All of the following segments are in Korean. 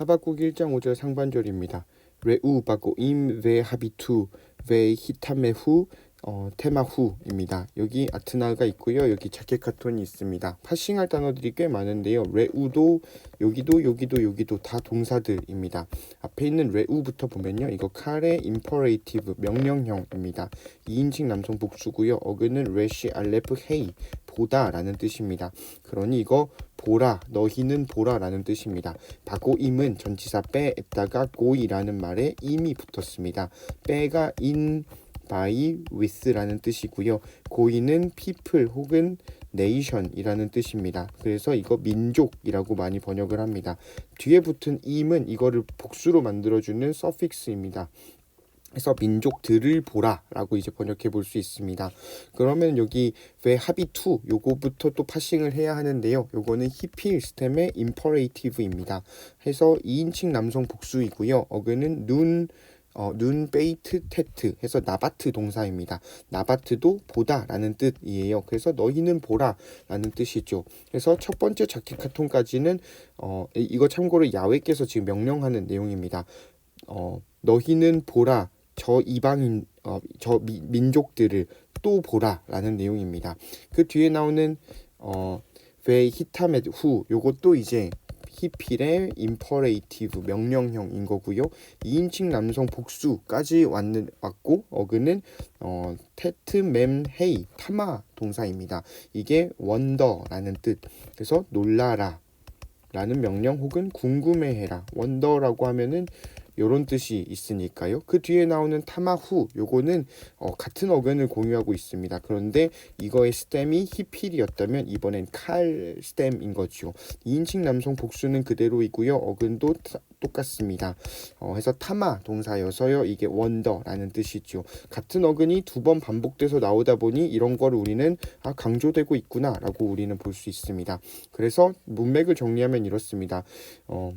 하박국 1장 5절 상반절입니다. 레우 바고임 웨 하비투 웨 히타메후 어, 테마 후입니다. 여기 아트나가 있고요. 여기 자켓 카톤이 있습니다. 파싱할 단어들이 꽤 많은데요. 레우도 여기도 여기도 여기도 다 동사들입니다. 앞에 있는 레우부터 보면요. 이거 카레 임퍼레이티브 명령형입니다. 2인칭 남성 복수고요. 어근은 레시 알레프 헤이 보다라는 뜻입니다. 그러니 이거 보라 너희는 보라라는 뜻입니다. 바고임은 전치사 빼에다가 고이라는 말에 임이 붙었습니다. 빼가 in by with라는 뜻이고요. 고인은 people 혹은 nation이라는 뜻입니다. 그래서 이거 민족이라고 많이 번역을 합니다. 뒤에 붙은 임은 이거를 복수로 만들어주는 suffix입니다. 그래서 민족들을 보라라고 이제 번역해 볼 수 있습니다. 그러면 여기 왜 합의 투 요거부터 또 파싱을 해야 하는데요. 요거는 히필 스템의 imperative입니다. 해서 2인칭 남성 복수이고요. 어근은 눈 어, 눈 베이트 테트 해서 나바트 동사입니다. 나바트도 보다라는 뜻이에요. 그래서 너희는 보라라는 뜻이죠. 그래서 첫 번째 자켓 카톤까지는 어, 이- 이거 참고로 야외께서 지금 명령하는 내용입니다. 어, 너희는 보라 저 이방인 어, 저 미, 민족들을 또 보라라는 내용입니다. 그 뒤에 나오는 어, 왜 히타메 후 요것도 이제 히필의 임퍼레이티브 명령형인 거고요. 2인칭 남성 복수까지 왔는 왔고 어근은 어 테트 맴 헤이 타마 동사입니다. 이게 원더라는 뜻. 그래서 놀라라 라는 명령 혹은 궁금해해라. 원더라고 하면은 요런 뜻이 있으니까요. 그 뒤에 나오는 타마후 요거는 어, 같은 어근을 공유하고 있습니다. 그런데 이거의 스템이 히필이었다면 이번엔 칼 스템인 거죠. 2인칭 남성 복수는 그대로이고요. 어근도 타- 똑같습니다. 어, 해서 타마 동사여서요. 이게 원더라는 뜻이죠. 같은 어근이 두 번 반복돼서 나오다 보니 이런 거를 우리는 아 강조되고 있구나라고 우리는 볼 수 있습니다. 그래서 문맥을 정리하면 이렇습니다. 어,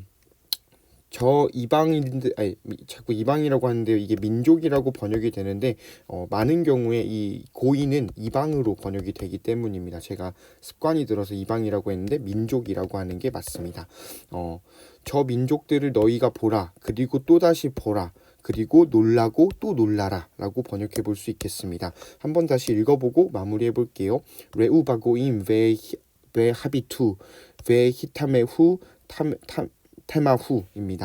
저 이방인들 아니 미- 자꾸 이방이라고 하는데요. 이게 민족이라고 번역이 되는데 어, 많은 경우에 이 고인은 이방으로 번역이 되기 때문입니다. 제가 습관이 들어서 이방이라고 했는데 민족이라고 하는 게 맞습니다. 어, 저 민족들을 너희가 보라. 그리고 또 다시 보라. 그리고 놀라고 또 놀라라 라고 번역해 볼 수 있겠습니다. 한번 다시 읽어보고 마무리해 볼게요. 레우바고임 웨 히- 웨 하비투 웨 히타메 후 탐, 탐, 테마 후입니다.